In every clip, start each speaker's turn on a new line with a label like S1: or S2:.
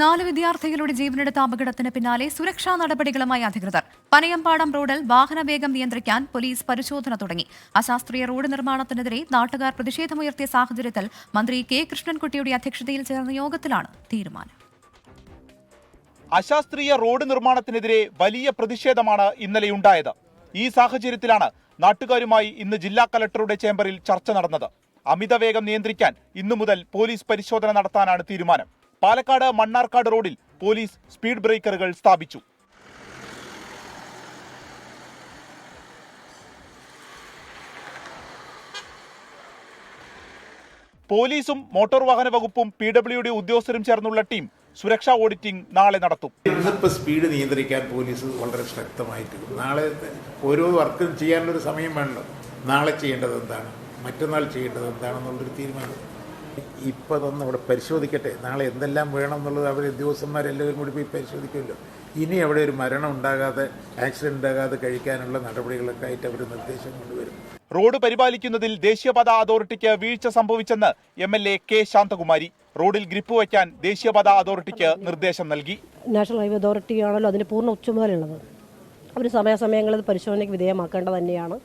S1: നാല് വിദ്യാർത്ഥികളുടെ ജീവനെടുത്ത അപകടത്തിന് പിന്നാലെ സുരക്ഷാ നടപടികളുമായി അധികൃതർ. പനയമ്പാടം റോഡിൽ വാഹനവേഗം നിയന്ത്രിക്കാൻ പോലീസ് പരിശോധന തുടങ്ങി. അശാസ്ത്രീയ റോഡ് നിർമ്മാണത്തിനെതിരെ നാട്ടുകാർ പ്രതിഷേധമുയർത്തിയ സാഹചര്യത്തിൽ മന്ത്രി കെ. കൃഷ്ണൻകുട്ടിയുടെ അധ്യക്ഷതയിൽ ചേർന്ന യോഗത്തിലാണ് തീരുമാനം.
S2: അശാസ്ത്രീയ റോഡ് നിർമ്മാണത്തിനെതിരെ വലിയ പ്രതിഷേധമാണ് ഇന്നലെയുണ്ടായത് ഈ സാഹചര്യത്തിലാണ് നാട്ടുകാരുമായി ഇന്ന് ജില്ലാ കലക്ടറുടെ ചേംബറിൽ ചർച്ച നടന്നത്. അമിതവേഗം നിയന്ത്രിക്കാൻ ഇന്നു മുതൽ പോലീസ് പരിശോധന നടത്താനാണ് തീരുമാനം. പാലക്കാട് മണ്ണാർക്കാട് റോഡിൽ പോലീസ് സ്പീഡ് ബ്രേക്കറുകൾ സ്ഥാപിച്ചു. പോലീസും മോട്ടോർ വാഹന വകുപ്പും പി ഡബ്ല്യു ഡി ഉദ്യോഗസ്ഥരും ചേർന്നുള്ള ടീം സുരക്ഷാ ഓഡിറ്റിംഗ് നാളെ നടത്തും.
S3: സ്പീഡ് നിയന്ത്രിക്കാൻ പോലീസ് വളരെ ശക്തമായിട്ട് നാളെ ഓരോ വർക്കും ചെയ്യാനുള്ളൊരു സമയം വേണമല്ലോ നാളെ ചെയ്യേണ്ടത് എന്താണ്? മറ്റന്നാൾ ചെയ്യേണ്ടത് എന്താണെന്നുള്ളൊരു തീരുമാനം. ഇപ്പം അതൊന്ന് അവിടെ പരിശോധിക്കട്ടെ. നാളെ എന്തെല്ലാം വേണം എന്നുള്ളത് അവർ ഉദ്യോഗസ്ഥന്മാരെല്ലാവരും കൂടി പോയി പരിശോധിക്കുമല്ലോ. ഇനി അവിടെ ഒരു മരണം ഉണ്ടാകാതെ ആക്സിഡന്റ് ഉണ്ടാകാതെ കഴിക്കാനുള്ള നടപടികളൊക്കെ ആയിട്ട് അവർ നിർദ്ദേശം കൊണ്ടുവരും.
S2: റോഡ് പരിപാലിക്കുന്നതിൽ ദേശീയപാത അതോറിറ്റിക്ക് വീഴ്ച സംഭവിച്ചെന്ന് M L A K Santhakumari. റോഡിൽ ഗ്രിപ്പ് വയ്ക്കാൻ ദേശീയപാത അതോറിറ്റിക്ക് നിർദ്ദേശം നൽകി.
S4: നാഷണൽ ഹൈവേ അതോറിറ്റി ആണല്ലോ അതിന് പൂർണ ഉച്ചമാലുള്ളത് അവർ സമയാസമയങ്ങളിൽ പരിശോധനയ്ക്ക് വിധേയമാക്കേണ്ടത് തന്നെയാണ്.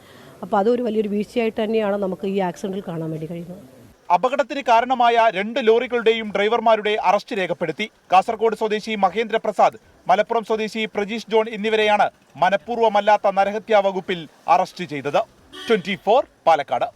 S4: അപ്പോൾ അതൊരു വലിയൊരു വീഴ്ചയായിട്ട് തന്നെയാണ് നമുക്ക് ഈ ആക്സിഡന്റിൽ കാണാൻ വേണ്ടി കഴിയുന്നത്.
S2: അപകടത്തിന് കാരണമായ രണ്ട് ലോറികളുടെയും ഡ്രൈവർമാരുടെ അറസ്റ്റ് രേഖപ്പെടുത്തി. കാസർഗോഡ് സ്വദേശി മഹേന്ദ്രപ്രസാദ് മലപ്പുറം സ്വദേശി പ്രജീഷ് ജോൺ എന്നിവരെയാണ് മനഃപൂർവമല്ലാത്ത നരഹത്യാ വകുപ്പിൽ അറസ്റ്റ് ചെയ്തത്. ട്വന്റി പാലക്കാട്.